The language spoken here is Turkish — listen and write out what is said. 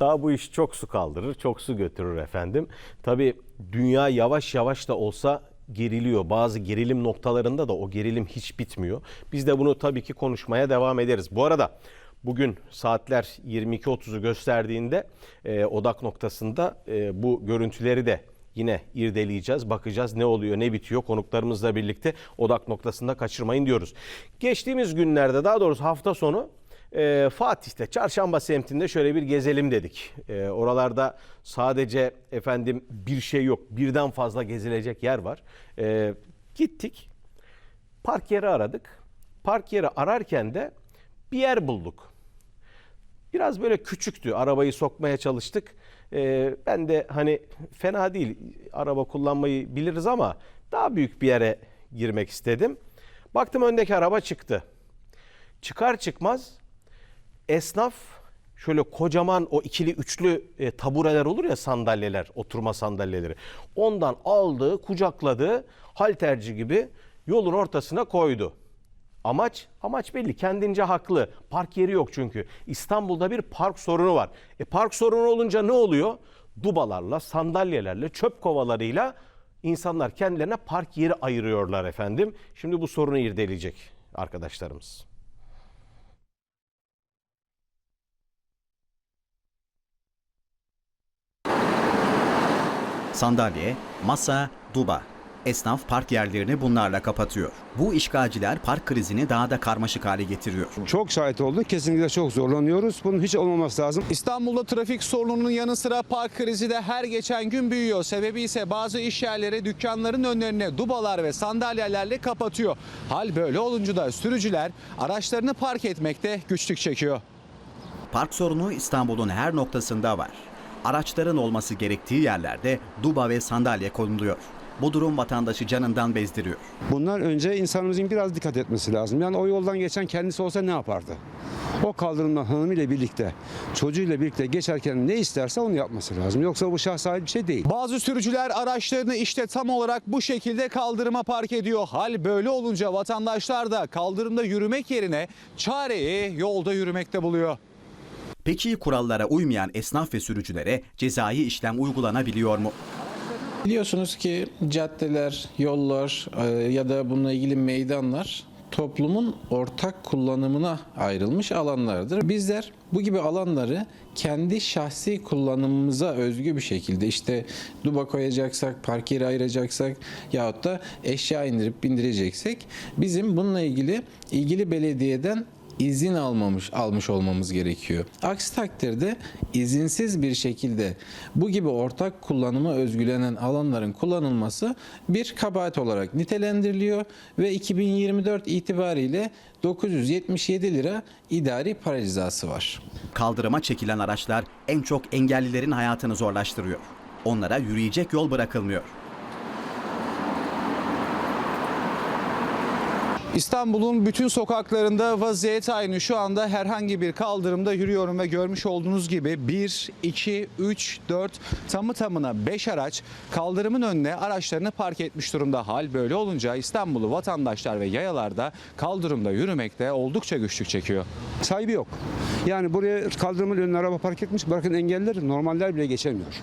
Daha bu iş çok su kaldırır, çok su götürür efendim. Tabii dünya yavaş yavaş da olsa geriliyor. Bazı gerilim noktalarında da o gerilim hiç bitmiyor. Biz de bunu tabii ki konuşmaya devam ederiz. Bu arada bugün saatler 22.30'u gösterdiğinde e, odak noktasında e, bu görüntüleri de yine irdeleyeceğiz, bakacağız ne oluyor, ne bitiyor konuklarımızla birlikte odak noktasında kaçırmayın diyoruz. Geçtiğimiz günlerde daha doğrusu hafta sonu e, Fatih'te Çarşamba semtinde şöyle bir gezelim dedik. E, oralarda sadece efendim bir şey yok, birden fazla gezilecek yer var. E, gittik, park yeri aradık. Park yeri ararken de bir yer bulduk. Biraz böyle küçüktü. Arabayı sokmaya çalıştık. Ee, ben de hani fena değil araba kullanmayı biliriz ama daha büyük bir yere girmek istedim. Baktım öndeki araba çıktı. Çıkar çıkmaz esnaf şöyle kocaman o ikili üçlü e, tabureler olur ya sandalyeler, oturma sandalyeleri. Ondan aldı, kucakladı, halterci gibi yolun ortasına koydu. Amaç, amaç belli. Kendince haklı. Park yeri yok çünkü. İstanbul'da bir park sorunu var. E park sorunu olunca ne oluyor? Dubalarla, sandalyelerle, çöp kovalarıyla insanlar kendilerine park yeri ayırıyorlar efendim. Şimdi bu sorunu irdeleyecek arkadaşlarımız. Sandalye, masa, duba. Esnaf park yerlerini bunlarla kapatıyor. Bu işgalciler park krizini daha da karmaşık hale getiriyor. Çok şahit olduk. Kesinlikle çok zorlanıyoruz. Bunun hiç olmaması lazım. İstanbul'da trafik sorununun yanı sıra park krizi de her geçen gün büyüyor. Sebebi ise bazı iş yerleri dükkanların önlerine dubalar ve sandalyelerle kapatıyor. Hal böyle olunca da sürücüler araçlarını park etmekte güçlük çekiyor. Park sorunu İstanbul'un her noktasında var. Araçların olması gerektiği yerlerde duba ve sandalye konuluyor. Bu durum vatandaşı canından bezdiriyor. Bunlar önce insanımızın biraz dikkat etmesi lazım. Yani o yoldan geçen kendisi olsa ne yapardı? O kaldırımdan hanımıyla birlikte, çocuğuyla birlikte geçerken ne isterse onu yapması lazım. Yoksa bu şahsa ait bir şey değil. Bazı sürücüler araçlarını işte tam olarak bu şekilde kaldırıma park ediyor. Hal böyle olunca vatandaşlar da kaldırımda yürümek yerine çareyi yolda yürümekte buluyor. Peki kurallara uymayan esnaf ve sürücülere cezai işlem uygulanabiliyor mu? Biliyorsunuz ki caddeler, yollar e, ya da bununla ilgili meydanlar toplumun ortak kullanımına ayrılmış alanlardır. Bizler bu gibi alanları kendi şahsi kullanımımıza özgü bir şekilde işte duba koyacaksak, park yeri ayıracaksak yahut da eşya indirip bindireceksek bizim bununla ilgili ilgili belediyeden izin almamış almış olmamız gerekiyor. Aksi takdirde izinsiz bir şekilde bu gibi ortak kullanıma özgülenen alanların kullanılması bir kabahat olarak nitelendiriliyor ve 2024 itibariyle 977 lira idari para cezası var. Kaldırıma çekilen araçlar en çok engellilerin hayatını zorlaştırıyor. Onlara yürüyecek yol bırakılmıyor. İstanbul'un bütün sokaklarında vaziyet aynı. Şu anda herhangi bir kaldırımda yürüyorum ve görmüş olduğunuz gibi 1, 2, 3, 4 tamı tamına 5 araç kaldırımın önüne araçlarını park etmiş durumda. Hal böyle olunca İstanbul'u vatandaşlar ve yayalarda kaldırımda yürümekte oldukça güçlük çekiyor. Sahibi yok. Yani buraya kaldırımın önüne araba park etmiş. Bırakın engelliler, normaller bile geçemiyor.